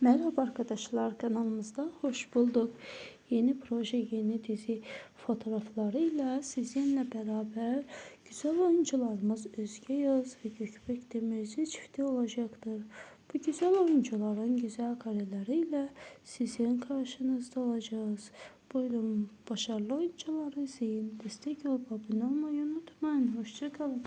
Merhaba arkadaşlar kanalımızda hoş bulduk. Yeni proje, yeni dizi fotoğraflarıyla sizinle beraber güzel oyuncularımız Özge Yağız ve Gökbek Demirci çifti olacaktır. Bu güzel oyuncuların güzel kareleriyle sizin karşınızda olacağız. Buyurun başarılı oyuncuları izleyin. Destek olup abone olmayı unutmayın. Hoşçakalın.